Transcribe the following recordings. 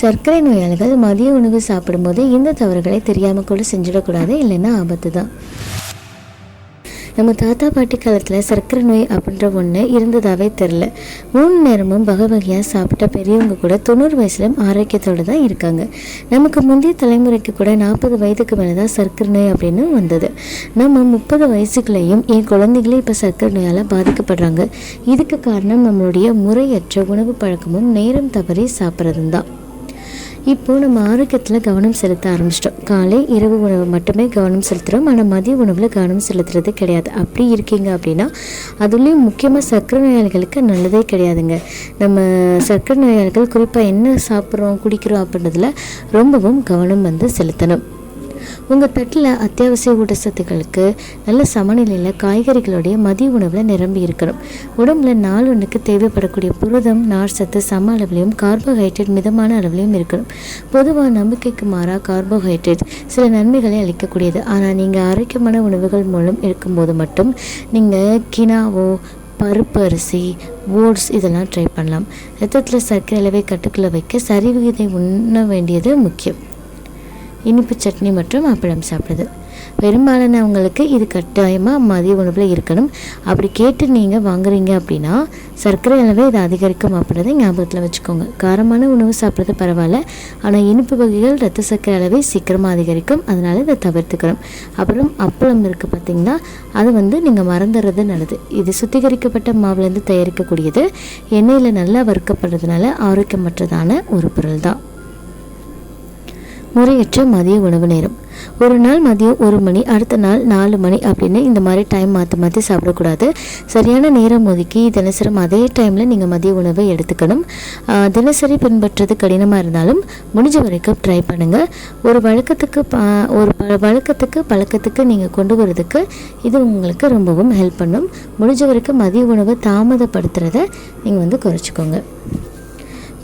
சர்க்கரை நோயாளிகள் மதிய உணவு சாப்பிடும்போது இந்த தவறுகளை தெரியாமல் கூட செஞ்சிடக்கூடாது இல்லைன்னா ஆபத்து தான். நம்ம தாத்தா பாட்டி காலத்தில் சர்க்கரை நோய் அப்படின்ற ஒன்று இருந்ததாகவே தெரில மூணு நேரமும் வகை வகையாக சாப்பிட்ட பெரியவங்க கூட தொண்ணூறு வயசுலையும் ஆரோக்கியத்தோடு தான் இருக்காங்க. நமக்கு முந்தைய தலைமுறைக்கு கூட நாற்பது வயதுக்கு மேலே தான் சர்க்கரை நோய் அப்படின்னு வந்தது. நம்ம முப்பது வயசுக்குள்ளேயும் என் குழந்தைகளே இப்போ சர்க்கரை நோயால் பாதிக்கப்படுறாங்க. இதுக்கு காரணம் நம்மளுடைய முறையற்ற உணவு பழக்கமும் நேரம் தவறி சாப்பிட்றதும் தான் இப்போது நம்ம ஆரோக்கியத்தில் கவனம் செலுத்த ஆரம்பிச்சிட்டோம். காலை இரவு உணவு மட்டுமே கவனம் செலுத்துகிறோம் ஆனால் மதிய உணவில் கவனம் செலுத்துறது கிடையாது. அப்படி இருக்கீங்க அப்படின்னா அதுலேயும் முக்கியமாக சர்க்கரை நோயாளிகளுக்கு நல்லதே கிடையாதுங்க. நம்ம சர்க்கரை நோயாளிகள் குறிப்பாக என்ன சாப்பிட்றோம் குடிக்கிறோம் அப்படின்றதுல ரொம்பவும் கவனம் வந்து செலுத்தணும். உங்கள் தட்டில் அத்தியாவசிய ஊட்டச்சத்துக்களுக்கு நல்ல சமநிலையில் காய்கறிகளுடைய மதிய உணவில் நிரம்பி இருக்கணும். உடம்புல நாள் ஒன்றுக்கு தேவைப்படக்கூடிய புரதம் நார் சத்து சம அளவிலையும் கார்போஹைட்ரேட் மிதமான அளவிலையும் இருக்கணும். பொதுவாக நம்பிக்கைக்கு மாறாக கார்போஹைட்ரேட் சில நன்மைகளை அளிக்கக்கூடியது. ஆனால் நீங்கள் ஆரோக்கியமான உணவுகள் மூலம் இருக்கும்போது மட்டும் நீங்கள் கினாவோ பருப்பு அரிசி ஓட்ஸ் இதெல்லாம் ட்ரை பண்ணலாம். ரத்தத்தில் சர்க்கரை அளவை கட்டுக்குள்ளே வைக்க சரிவிகிதை உண்ண வேண்டியது முக்கியம். இனிப்பு சட்னி மற்றும் அப்பளம் சாப்பிடுது. பெரும்பாலானவங்களுக்கு இது கட்டாயமாக மதிய உணவில் இருக்கணும். அப்படி கேட்டு நீங்கள் வாங்குறீங்க அப்படின்னா சர்க்கரை அளவை இது அதிகரிக்கும் அப்படின்றத ஞாபகத்தில் வச்சுக்கோங்க. காரமான உணவு சாப்பிட்றது பரவாயில்ல. ஆனால் இனிப்பு வகைகள் ரத்த சர்க்கரை அளவை சீக்கிரமாக அதிகரிக்கும். அதனால் இதை தவிர்த்துக்கணும். அப்புறம் அப்பளம் இருக்குது பார்த்தீங்கன்னா அது வந்து நீங்கள் மறந்துடுறது நல்லது. இது சுத்திகரிக்கப்பட்ட மாவுலேருந்து தயாரிக்கக்கூடியது. எண்ணெயில் நல்லா வறுக்கப்படுறதுனால ஆரோக்கியமற்றதான ஒரு பொருள் தான் முறையற்ற மதிய உணவு நேரம். ஒரு நாள் மதியம் ஒரு மணி அடுத்த நாள் நாலு மணி அப்படின்னு இந்த மாதிரி டைம் மாற்றி மாற்றி சாப்பிடக்கூடாது. சரியான நேரம் ஒதுக்கி தினசரம் அதே டைமில் நீங்கள் மதிய உணவை எடுத்துக்கணும். தினசரி பின்பற்றுறது கடினமாக இருந்தாலும் முடிஞ்ச வரைக்கும் ட்ரை பண்ணுங்கள் ஒரு வழக்கத்துக்கு ப- ஒரு ப வழக்கத்துக்கு பழக்கத்துக்கு நீங்கள் கொண்டு வரதுக்கு இது உங்களுக்கு ரொம்பவும் ஹெல்ப் பண்ணும். முடிஞ்ச வரைக்கும் மதிய உணவை தாமதப்படுத்துகிறத நீங்கள் வந்து குறைச்சிக்கோங்க.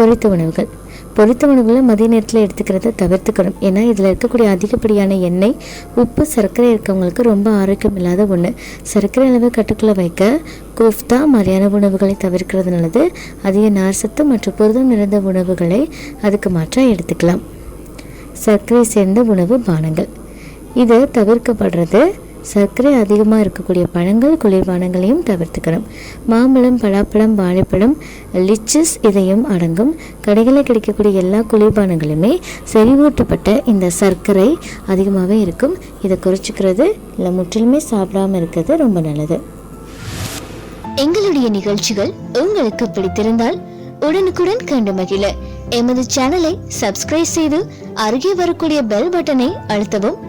பொரித்த உணவுகள். பொரித்த உணவுகளை மதிய நேரத்தில் எடுத்துக்கிறத தவிர்த்துக்கணும். ஏன்னா இதில் இருக்கக்கூடிய அதிகப்படியான எண்ணெய் உப்பு சர்க்கரை இருக்கவங்களுக்கு ரொம்ப ஆரோக்கியம் இல்லாத ஒன்று சர்க்கரை அளவை கட்டுக்குள்ளே வைக்க கோஃப்தா மாதிரியான உணவுகளை தவிர்க்கிறது நல்லது. அதிக நார்சத்து மற்றும் புரதம் நிறைந்த உணவுகளை அதுக்கு மாற்றாக எடுத்துக்கலாம். சர்க்கரை சேர்ந்த உணவு பானங்கள். இது தவிர்க்கப்படுறது சர்க்கரை அதிகமாக இருக்கக்கூடிய பழங்கள் குளிர்பானங்களையும் தவிர்த்துக்கணும். மாம்பழம் பலாப்பழம் வாழைப்பழம் லிச்சஸ் இதையும் அடங்கும். கடைகளில் கிடைக்கக்கூடிய எல்லா குளிர்பானங்களுமே செறிவூட்டப்பட்ட இந்த சர்க்கரை அதிகமாகவே இருக்கும். இதை குறைச்சிக்கிறது இல்லை முற்றிலுமே சாப்பிடாம இருக்கிறது ரொம்ப நல்லது. எங்களுடைய நிகழ்ச்சிகள் உங்களுக்கு பிடித்திருந்தால் உடனுக்குடன் கண்டு மகிழ. எமது சேனலை சப்ஸ்கிரைப் செய்து அருகே வரக்கூடிய பெல் பட்டனை அழுத்தவும்.